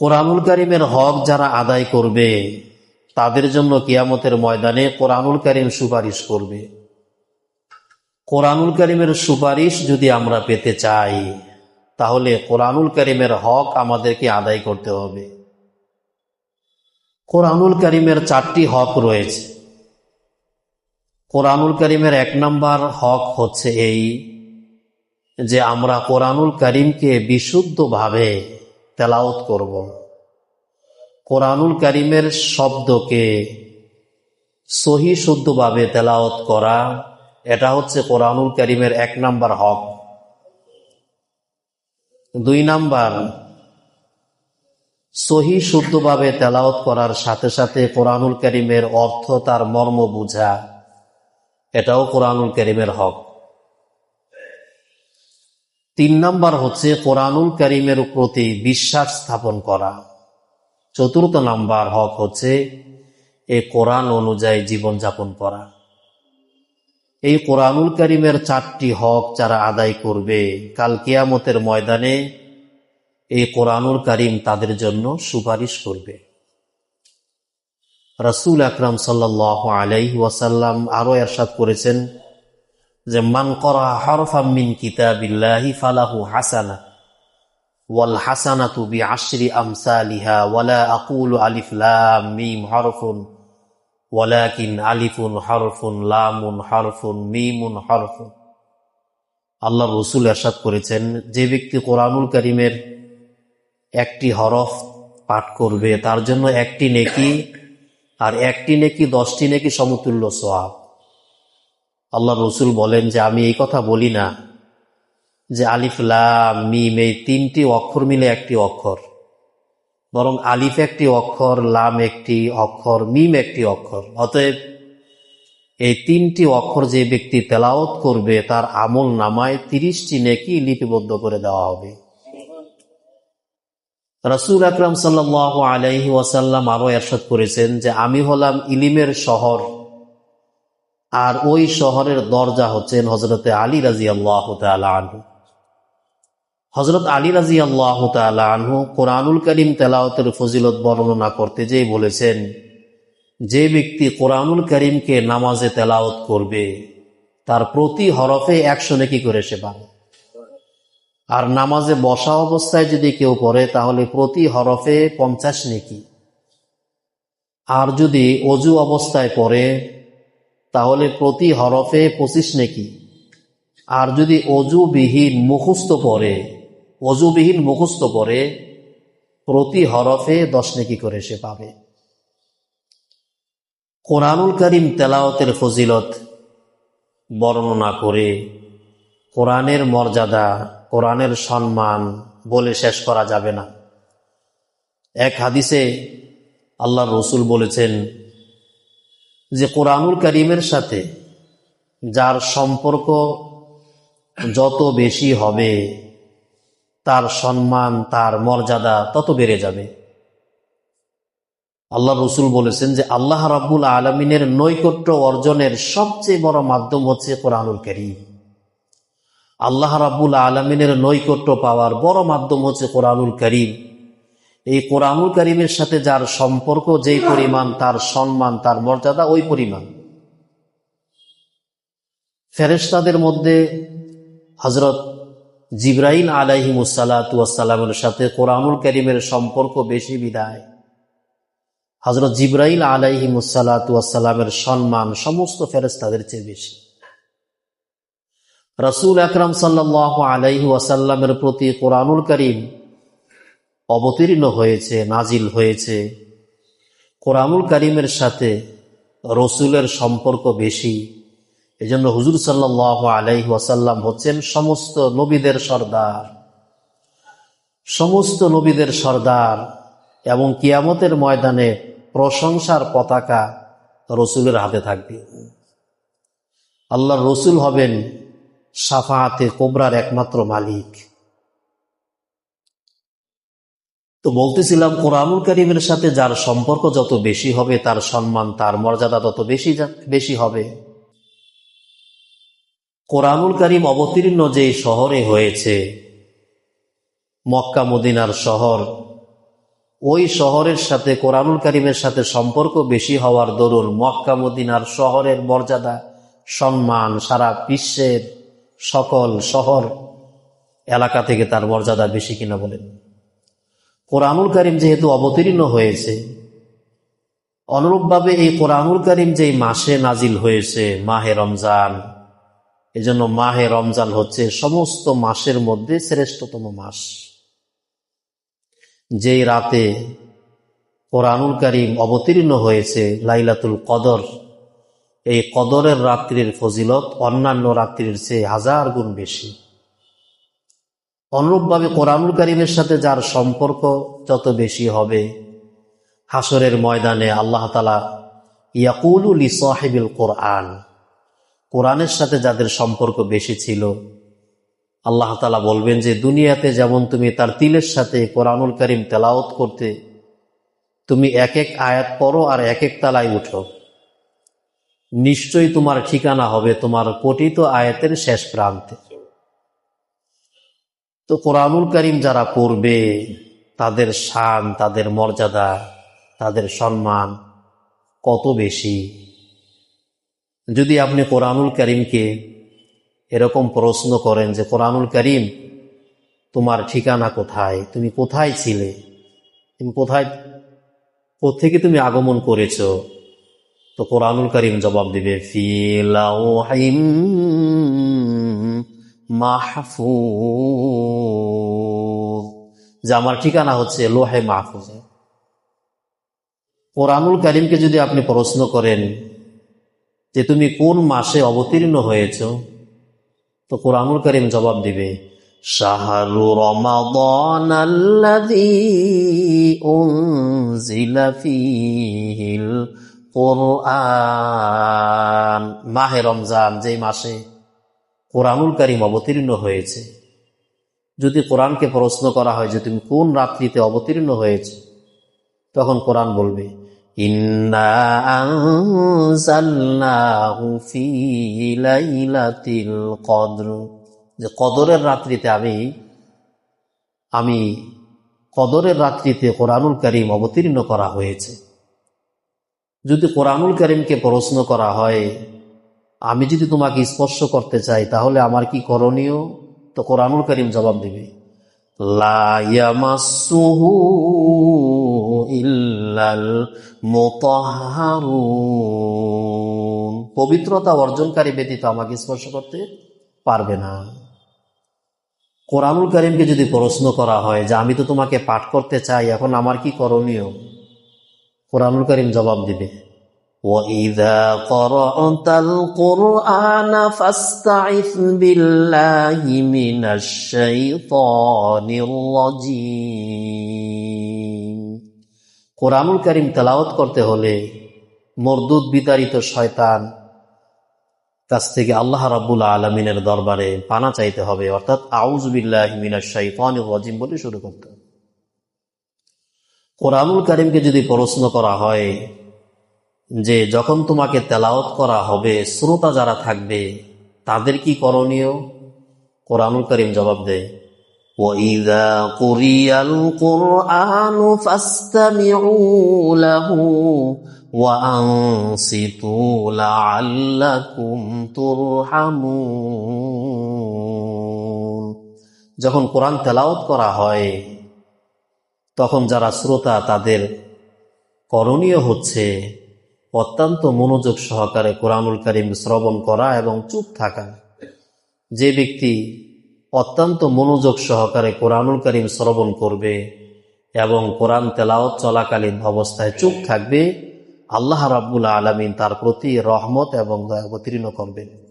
কোরআনুল করিমের হক যারা আদায় করবে, তাদের জন্য কিয়ামতের ময়দানে কোরআনুল করিম সুপারিশ করবে। কোরআনুল করিমের সুপারিশ যদি আমরা পেতে চাই, তাহলে কোরআনুল করিমের হক আমাদেরকে আদায় করতে হবে। কোরআনুল করিমের চারটি হক রয়েছে। কোরআনুল করিমের এক নম্বর হক হচ্ছে এই যে আমরা কোরআনুল করিমকে বিশুদ্ধভাবে তেলাওত করব। কোরআনুল করিমের শব্দকে সহি শুদ্ধভাবে তেলাওত করা, এটা হচ্ছে কোরআনুল করিমের এক নাম্বার হক। দুই নাম্বার, সহি শুদ্ধভাবে তেলাওত করার সাথে সাথে কোরআনুল করিমের অর্থ তার মর্ম বুঝা, এটাও কোরআনুল করিমের হক। তিন নাম্বার হচ্ছে কোরআনুল করিমের প্রতি বিশ্বাস স্থাপন করা। চতুর্থ নাম্বার হক হচ্ছে এ কোরআন অনুযায়ী জীবনযাপন করা। এই কোরআনুল করিমের চারটি হক যারা আদায় করবে কাল কিয়ামতের ময়দানে এই কোরআনুল করিম তাদের জন্য সুপারিশ করবে। রসুল আকরাম সাল্লাহ আলাইহি ওয়াসাল্লাম আরও এরশাদ করেছেন যে, মান করা হরফাম মিন কিতাবিল্লাহি ফালাহু হাসানা, ওয়াল হাসানাতু বি আশরি আমসালিহা, ওয়ালা আকুলু আলিফ লাম মিম হরফুন, ওয়ালাকিন আলিফুন হরফুন, লামুন হরফুন, মিমুন হরফুন। আল্লাহ রসুল এরশাদ করেছেন, যে ব্যক্তি কোরআনুল করিমের একটি হরফ পাঠ করবে, তার জন্য একটি নেকি, আর একটি নেকি দশটি নেকি সমতুল্য সোয়াব আল্লাহ রসুল বলেন যে আমি এই কথা বলি না যে আলিফ, লাম, মিম এই তিনটি অক্ষর মিলে একটি অক্ষর। বরং আলিফ একটি অক্ষর, লাম একটি অক্ষর, মিম একটি অক্ষর। অতএব এই তিনটি অক্ষর যে ব্যক্তি তেলাওত করবে, তার আমল নামায় তিরিশটি নেকি লিপিবদ্ধ করে দেওয়া হবে। রসুল আকরাম সাল্লাহ আলাইহি ওয়াসাল্লাম আরও এরশাদ করেছেন যে, আমি হলাম ইলিমের শহর। আর ওই শহরের দরজা হচ্ছেন হজরতে আলী রাজি আল্লাহ আনহু। হজরত আলী রাজি আল্লাহ আনহু কোরআনুল করিম তেলাওতের ফজিলত বর্ণনা করতে যেয়ে বলেছেন, যে ব্যক্তি কোরআনুল করিমকে নামাজে তেলাওত করবে, তার প্রতি হরফে একশো নেকি করে সে পাবে। আর নামাজে বসা অবস্থায় যদি কেউ পড়ে, তাহলে প্রতি হরফে পঞ্চাশ নেকি। আর যদি অজু অবস্থায় পড়ে তাহলে প্রতি হরফে পঁচিশ নেকি। আর যদি অজুবিহীন মুখস্থ পরে অজুবিহীন মুখস্থ পরে প্রতি হরফে দশ নেকি করে সে পাবে। কোরআনুল করিম তেলাওতের ফজিলত বর্ণনা করে কোরআনের মর্যাদা, কোরআনের সম্মান বলে শেষ করা যাবে না। এক হাদিসে আল্লাহ রসুল বলেছেন যে কোরআনুল করিমের সাথে যার সম্পর্ক যত বেশি হবে, তার সম্মান, তার মর্যাদা তত বেড়ে যাবে। আল্লাহ রসুল বলেছেন যে আল্লাহ রাব্বুল আলমিনের নৈকট্য অর্জনের সবচেয়ে বড় মাধ্যম হচ্ছে কোরআনুল করিম। আল্লাহ রাব্বুল আলমিনের নৈকট্য পাওয়ার বড় মাধ্যম হচ্ছে কোরআনুল করিম। এই কোরআনুল করিমের সাথে যার সম্পর্ক, যেই পরিমাণ, তার সম্মান, তার মর্যাদা, ওই পরিমাণ। ফেরেস্তাদের মধ্যে হজরত জিব্রাহিল আলাহি মুসাল্লাতামের সাথে কোরআনুল করিমের সম্পর্ক বেশি বিদায়। হজরত জিব্রাহিল আলাহি মুসাল্লাতামের সম্মান সমস্ত ফেরেস্তাদের চেয়ে বেশি। রসুল আকরাম সাল্লাহ আলাইহি ওয়াসাল্লামের প্রতি কোরআনুল করিম অবতীর্ণ হয়েছে, নাজিল হয়েছে। কোরআনুল করিমের সাথে রসুলের সম্পর্ক বেশি। এজন্য হুজুর সাল্লাহ আলাইহি ওয়াসাল্লাম হচ্ছেন সমস্ত নবীদের সর্দার। সমস্ত নবীদের সর্দার এবং কিয়ামতের ময়দানে প্রশংসার পতাকা রসুলের হাতে থাকবে। আল্লাহ রসুল হবেন সাফাহাতে কোবরার একমাত্র মালিক। তো বলতেছিলাম, কোরআনুল করিমের সাথে যার সম্পর্ক যত বেশি হবে, তার সম্মান, তার মর্যাদা তত বেশি বেশি হবে। কোরআনুল করিম অবতীর্ণ যে শহরে হয়েছে, মক্কা, মদিনার শহর, ওই শহরের সাথে, কোরআনুল কারিমের সাথে সম্পর্ক বেশি হওয়ার দরুন মক্কা, মদিনার শহরের মর্যাদা, সম্মান সারা বিশ্বের সকল শহর এলাকা থেকে তার মর্যাদা বেশি কিনা বলেন। কোরআনুল কারিম যেহেতু অবতীর্ণ হয়েছে, অনুরূপভাবে এই কোরআনুল কারিম যেই মাসে নাজিল হয়েছে, মাহে রমজান, এজন্য মাহে রমজান হচ্ছে সমস্ত মাসের মধ্যে শ্রেষ্ঠতম মাস। যেই রাতে কোরআনুল কারিম অবতীর্ণ হয়েছে, লাইলাতুল কদর, এই কদরের রাত্রির ফজিলত অন্যান্য রাত্রির চেয়ে হাজার গুণ বেশি। অনুরূপভাবে কোরআনুল কারিমের সাথে যার সম্পর্ক যত বেশি হবে, হাসরের ময়দানে আল্লাহ তালা ইয়াকুলুল সাহেবিল কোরআন, কোরআনের সাথে যাদের সম্পর্ক বেশি ছিল, আল্লাহ তালা বলবেন যে, দুনিয়াতে যেমন তুমি তার তিলের সাথে কোরআনুল করিম তেলাওত করতে, তুমি এক এক আয়াত পড়ো আর এক এক তালায় উঠো, নিশ্চয়ই তোমার ঠিকানা হবে তোমার পঠিত আয়াতের শেষ প্রান্তে। তো কোরআনুল করিম যারা করবে তাদের শান, তাদের মর্যাদা, তাদের সম্মান কত বেশি? যদি আপনি কোরআনুল করিমকে এরকম প্রশ্ন করেন যে, কোরআনুল করিম, তোমার ঠিকানা কোথায়? তুমি কোথায় ছিলে? তুমি কোথায় থেকে তুমি আগমন করেছ? তো কোরআনুল করিম জবাব দিবে ফিলাউহিম মাহফুজ, যে আমার ঠিকানা হচ্ছে লোহে মাহফুজে। কোরআনুল করিমকে যদি আপনি প্রশ্ন করেন যে তুমি কোন মাসে অবতীর্ণ হয়েছ, তো কোরআনুল করিম জবাব দিবে মাহে রমজান, যেই মাসে কোরআনুল করিম অবতীর্ণ হয়েছে। যদি কোরআনকে প্রশ্ন করা হয় যে তুমি কোন রাত্রিতে অবতীর্ণ হয়েছে, তখন কোরআন বলবে যে কদরের রাত্রিতে আমি আমি কদরের রাত্রিতে কোরআনুল করিম অবতীর্ণ করা হয়েছে। যদি কোরআনুল করিমকে প্রশ্ন করা হয় আমি যদি তোমাকে স্পর্শ করতে চাই, তাহলে আমার কি করণীয়? তো কোরআনুল করিম জবাব দিবে পবিত্রতা অর্জনকারী ব্যতীত আমাকে স্পর্শ করতে পারবে না। কোরআনুল করিমকে যদি প্রশ্ন করা হয় যে আমি তো তোমাকে পাঠ করতে চাই, এখন আমার কি করণীয়? কোরআনুল করিম জবাব দিবে وَإِذَا قَرَأْتَ الْقُرْآنَ فَاسْتَعِذْ بِاللَّهِ مِنَ الشَّيْطَانِ الرَّجِيمِ কোরআনুল করিম তেলাওয়াত করতে হলে মরদুদ বিতাড়িত শয়তান কাছ থেকে আল্লাহ রাব্বুল আলমিনের দরবারে পানা চাইতে হবে অর্থাৎ আউজবিল্লাহ মিনার শাইতান রাজিম বলে শুরু করতে হবে কোরআনুল করিমকে যদি প্রশ্ন করা হয় যে যখন তোমাকে তেলাওত করা হবে শ্রোতা যারা থাকবে তাদের কি করণীয় কোরআনুল করিম জবাব দেয় وَإِذَا قُرِئَ الْقُرْآنُ فَاسْتَمِعُوا لَهُ وَأَنصِتُوا لَعَلَّكُمْ تُرْحَمُونَ যখন কোরআন তেলাওত করা হয় তখন যারা শ্রোতা তাদের করণীয় হচ্ছে অত্যন্ত মনোযোগ সহকারে কোরআনুল করিম শ্রবণ করা এবং চুপ থাকা। যে ব্যক্তি অত্যন্ত মনোযোগ সহকারে কোরআনুল করিম শ্রবণ করবে এবং কোরআন তেলাওত চলাকালীন অবস্থায় চুপ থাকবে, আল্লাহ রাব্বুল আলমিন তার প্রতি রহমত এবং দয়াবতীর্ণ করবেন।